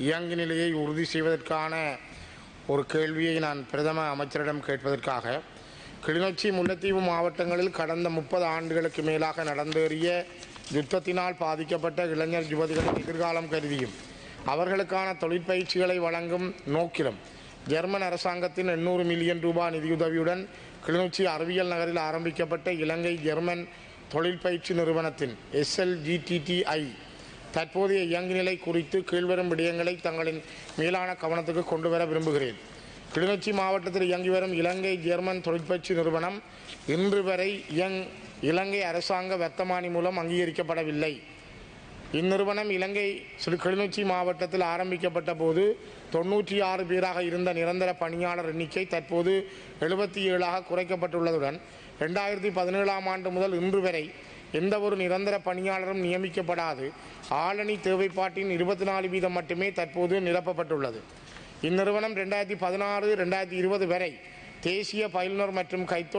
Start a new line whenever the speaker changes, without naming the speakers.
இயங்கு நிலையை உறுதி செய்வதற்கான ஒரு கேள்வியை நான் பிரதம அமைச்சரிடம் கேட்பதற்காக கிளிநொச்சி முல்லைத்தீவு மாவட்டங்களில் கடந்த முப்பது ஆண்டுகளுக்கு மேலாக நடந்தேறிய யுத்தத்தினால் பாதிக்கப்பட்ட இளைஞர் யுவதிகளின் எதிர்காலம் கருதியும் அவர்களுக்கான தொழிற்பயிற்சிகளை வழங்கும் நோக்கிலும் ஜெர்மன் அரசாங்கத்தின் எண்ணூறு மில்லியன் ரூபாய் நிதியுதவியுடன் கிளிநொச்சி அறிவியல் நகரில் ஆரம்பிக்கப்பட்ட இலங்கை ஜெர்மன் தொழிற்பயிற்சி நிறுவனத்தின் எஸ்எல்ஜிடிடிஐ தற்போதைய இயங்குநிலை குறித்து கீழ்வரும் விடயங்களை தங்களின் மேலான கவனத்துக்கு கொண்டு வர விரும்புகிறேன். கிளிநொச்சி மாவட்டத்தில் இயங்கி வரும் இலங்கை ஜெர்மன் தொழிற்பயிற்சி நிறுவனம் இன்று வரை இயங் இலங்கை அரசாங்க வர்த்தமானி மூலம் அங்கீகரிக்கப்படவில்லை. இந்நிறுவனம் இலங்கை சிறு கிளிநொச்சி மாவட்டத்தில் ஆரம்பிக்கப்பட்ட போது தொண்ணூற்றி ஆறு பேராக இருந்த நிரந்தர பணியாளர் எண்ணிக்கை தற்போது எழுபத்தி ஏழாக குறைக்கப்பட்டுள்ளதுடன் ரெண்டாயிரத்தி பதினேழாம் ஆண்டு முதல் இன்று வரை எந்த ஒரு நிரந்தர பணியாளரும் நியமிக்கப்படாது. ஆளணி தேவைப்பாட்டின் இருபத்தி நாலு வீதம் மட்டுமே தற்போது நிரப்பப்பட்டுள்ளது. இந்நிறுவனம் ரெண்டாயிரத்தி பதினாறு ரெண்டாயிரத்தி இருபது வரை தேசிய பயிலுனர் மற்றும் கைத்தொழில்